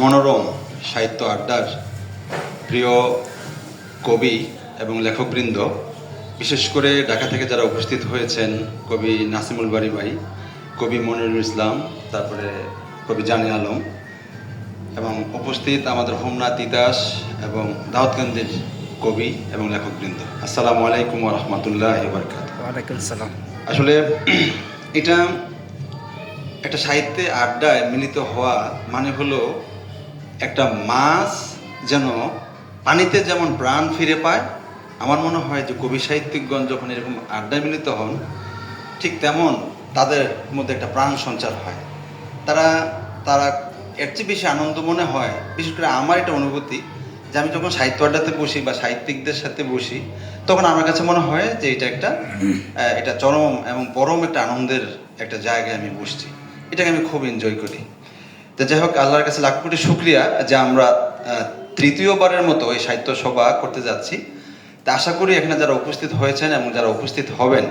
মনোরম সাহিত্য আড্ডার প্রিয় কবি এবং লেখকবৃন্দ বিশেষ করে ঢাকা থেকে যারা উপস্থিত হয়েছেন কবি নাসিমুল বাড়ি ভাই কবি মনিরুল ইসলাম তারপরে কবি জানি আলম এবং উপস্থিত আমাদের হোমনা তিতাস এবং দাউদগঞ্জের কবি এবং লেখকবৃন্দ। আসসালামু আলাইকুম রহমতুল্লাহ সালাম। আসলে এটা একটা সাহিত্যে আড্ডায় মিলিত হওয়া মানে হলো একটা মাছ যেন পানিতে যেমন প্রাণ ফিরে পায় আমার মনে হয় যে কবি সাহিত্যিকগণ যখন এরকম আড্ডায় মিলিত হন ঠিক তেমন তাদের মধ্যে একটা প্রাণ সঞ্চার হয়। তারা তারা এর চেয়ে বেশি আনন্দ মনে হয় বিশেষ করে আমার এটা অনুভূতি যে আমি যখন সাহিত্য আড্ডাতে বসি বা সাহিত্যিকদের সাথে বসি তখন আমার কাছে মনে হয় যে এটা একটা এটা চরম এবং পরম একটা আনন্দের একটা জায়গায় আমি বসছি। এটাকে আমি খুব এনজয় করি। তো যাই হোক, আল্লাহর কাছে লাখ কোটি শুক্রিয়া যে আমরা তৃতীয়বারের মতো এই সাহিত্য সভা করতে যাচ্ছি। তা আশা করি এখানে যারা উপস্থিত হয়েছেন এবং যারা উপস্থিত হবেন,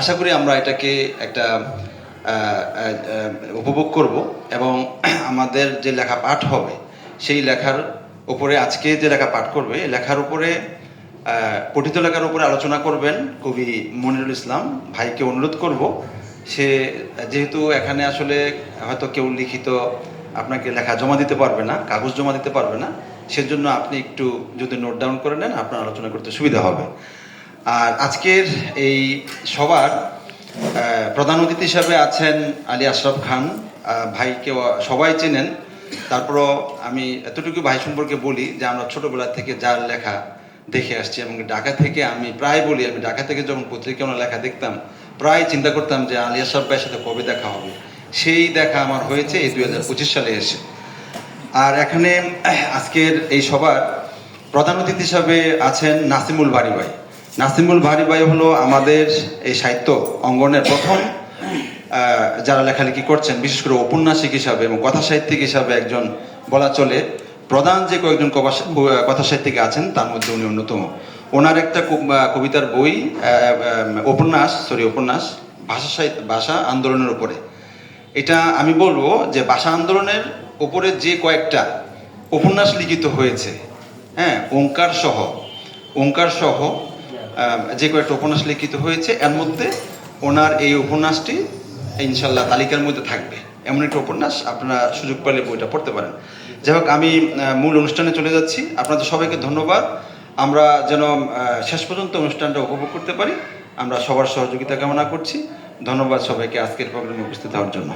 আশা করি আমরা এটাকে একটা উপভোগ করব এবং আমাদের যে লেখা পাঠ হবে, সেই লেখার উপরে আজকে যে লেখা পাঠ করবে লেখার উপরে পঠিত লেখার উপরে আলোচনা করবেন কবি মনিরুল ইসলাম ভাইকে অনুরোধ করব। সে যেহেতু এখানে আসলে হয়তো কেউ লিখিত আপনাকে লেখা জমা দিতে পারবে না, কাগজ জমা দিতে পারবে না। সেজন্য আপনি একটু যদি নোট ডাউন করে নেন, আপনার আলোচনা করতে সুবিধা হবে। আর আজকের এই সবার প্রধান অতিথি হিসাবে আছেন আলী আশরাফ খান। ভাইকে সবাই চেনেন। তারপরও আমি এতটুকু ভাই সম্পর্কে বলি যে আমরা ছোটবেলা থেকে যার লেখা দেখে আসছি এবং ঢাকা থেকে আমি প্রায় বলি, আমি ঢাকা থেকে যখন পত্রিকা ওনার লেখা দেখতাম, প্রায় চিন্তা করতাম যে আলিয়া ভাইয়ের সাথে কবে দেখা হবে। সেই দেখা আমার হয়েছে এই দুই হাজার পঁচিশ সালে এসে। আর এখানে আজকের এই সবার প্রধান অতিথি হিসাবে আছেন নাসিমুল বাড়ি ভাই। নাসিমুল বাড়ি ভাই হলো আমাদের এই সাহিত্য অঙ্গনের প্রথম যারা লেখালেখি করছেন, বিশেষ করে ঔপন্যাসিক হিসাবে এবং কথা সাহিত্যিক হিসাবে একজন বলা চলে। প্রধান যে কয়েকজন কথা সাহিত্যিক আছেন, তার মধ্যে উনি অন্যতম। ওনার একটা কবিতার বই উপন্যাস সরি উপন্যাস, ভাষা সাহিত্য ভাষা আন্দোলনের উপরে। এটা আমি বলব যে ভাষা আন্দোলনের উপরে যে কয়েকটা উপন্যাস লিখিত হয়েছে হ্যাঁ ওঙ্কার সহ ওঙ্কার সহ যে কয়েকটা উপন্যাস লিখিত হয়েছে, এর মধ্যে ওনার এই উপন্যাসটি ইনশাল্লাহ তালিকার মধ্যে থাকবে। এমন একটা উপন্যাস আপনারা সুযোগ পেলে বইটা পড়তে পারেন। যাই হোক, আমি মূল অনুষ্ঠানে চলে যাচ্ছি। আপনাদের সবাইকে ধন্যবাদ। আমরা যেন শেষ পর্যন্ত অনুষ্ঠানটা উপভোগ করতে পারি। আমরা সবার সহযোগিতা কামনা করছি। ধন্যবাদ সবাইকে আজকের প্রোগ্রামে উপস্থিত হওয়ার জন্য।